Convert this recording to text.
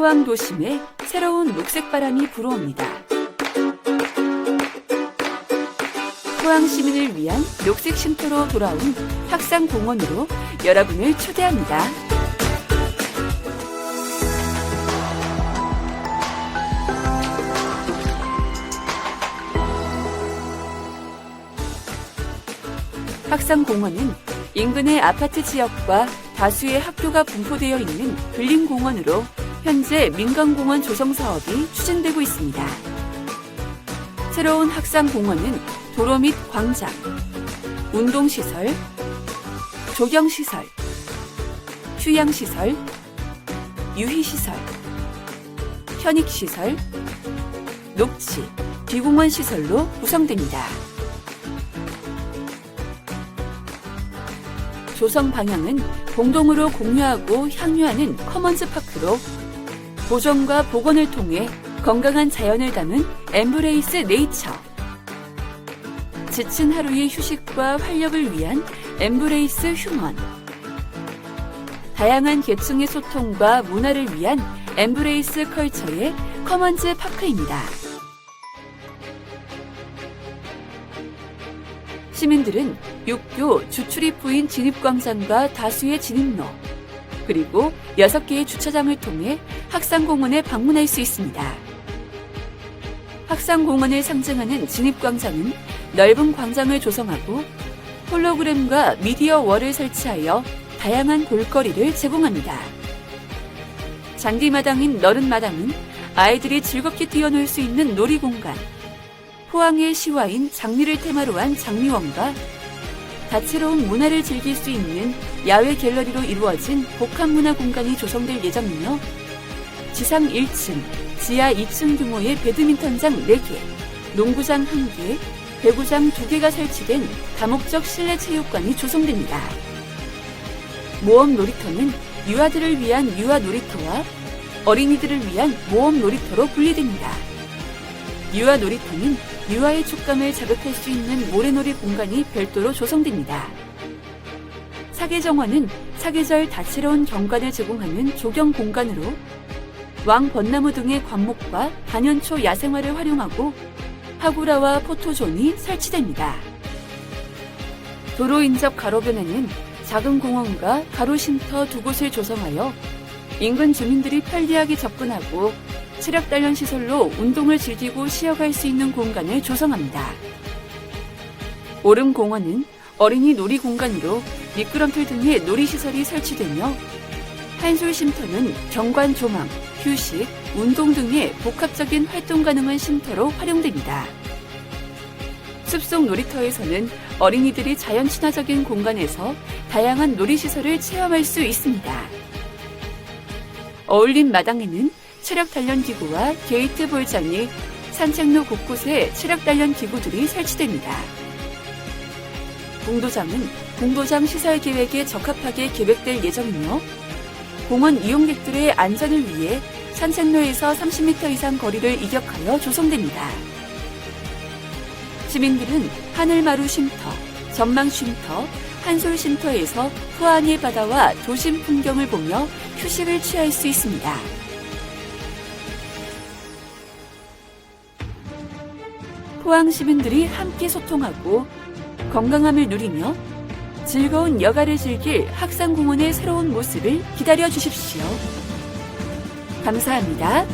포항 도심에 새로운 녹색 바람이 불어옵니다. 포항 시민을 위한 녹색 쉼터로 돌아온 학상 공원으로 여러분을 초대합니다. 학상 공원은 인근의 아파트 지역과 다수의 학교가 분포되어 있는 근린공원으로 현재 민간공원 조성 사업이 추진되고 있습니다. 새로운 학상공원은 도로 및 광장, 운동시설, 조경시설, 휴양시설, 유희시설, 편익시설, 녹지, 비공원 시설로 구성됩니다. 조성 방향은 공동으로 공유하고 향유하는 커먼즈 파크로 보존과 복원을 통해 건강한 자연을 담은 엠브레이스 네이처. 지친 하루의 휴식과 활력을 위한 엠브레이스 휴먼. 다양한 계층의 소통과 문화를 위한 엠브레이스 컬처의 커먼즈 파크입니다. 시민들은 육교 주출입부인 진입광장과 다수의 진입로, 그리고 6개의 주차장을 통해 학상공원에 방문할 수 있습니다. 학상공원을 상징하는 진입광장은 넓은 광장을 조성하고 홀로그램과 미디어 월을 설치하여 다양한 볼거리를 제공합니다. 잔디마당인 너른 마당은 아이들이 즐겁게 뛰어놀 수 있는 놀이공간, 포항의 시와인 장미를 테마로 한 장미원과 다채로운 문화를 즐길 수 있는 야외 갤러리로 이루어진 복합문화 공간이 조성될 예정이며 지상 1층, 지하 2층 규모의 배드민턴장 4개, 농구장 1개, 배구장 2개가 설치된 다목적 실내 체육관이 조성됩니다. 모험 놀이터는 유아들을 위한 유아 놀이터와 어린이들을 위한 모험 놀이터로 분리됩니다. 유아 놀이터는 유아의 촉감을 자극할 수 있는 모래놀이 공간이 별도로 조성됩니다. 사계정원은 사계절 다채로운 경관을 제공하는 조경 공간으로 왕 벚나무 등의 관목과 단연초 야생화를 활용하고 하구라와 포토존이 설치됩니다. 도로 인접 가로변에는 작은 공원과 가로 쉼터 두 곳을 조성하여 인근 주민들이 편리하게 접근하고 체력 단련 시설로 운동을 즐기고 쉬어갈 수 있는 공간을 조성합니다. 오름 공원은 어린이 놀이 공간으로 미끄럼틀 등의 놀이 시설이 설치되며 한솔 쉼터는 경관 조망, 휴식, 운동 등의 복합적인 활동 가능한 쉼터로 활용됩니다. 숲속 놀이터에서는 어린이들이 자연 친화적인 공간에서 다양한 놀이 시설을 체험할 수 있습니다. 어울림 마당에는 체력 단련 기구와 게이트 볼장이 산책로 곳곳에 체력 단련 기구들이 설치됩니다. 공도장은 공도장 시설 계획에 적합하게 계획될 예정이며 공원 이용객들의 안전을 위해 산책로에서 30m 이상 거리를 이격하여 조성됩니다. 시민들은 하늘마루 쉼터, 전망 쉼터, 한솔 쉼터에서 후안의 바다와 도심 풍경을 보며 휴식을 취할 수 있습니다. 포항 시민들이 함께 소통하고 건강함을 누리며 즐거운 여가를 즐길 학상공원의 새로운 모습을 기다려 주십시오. 감사합니다.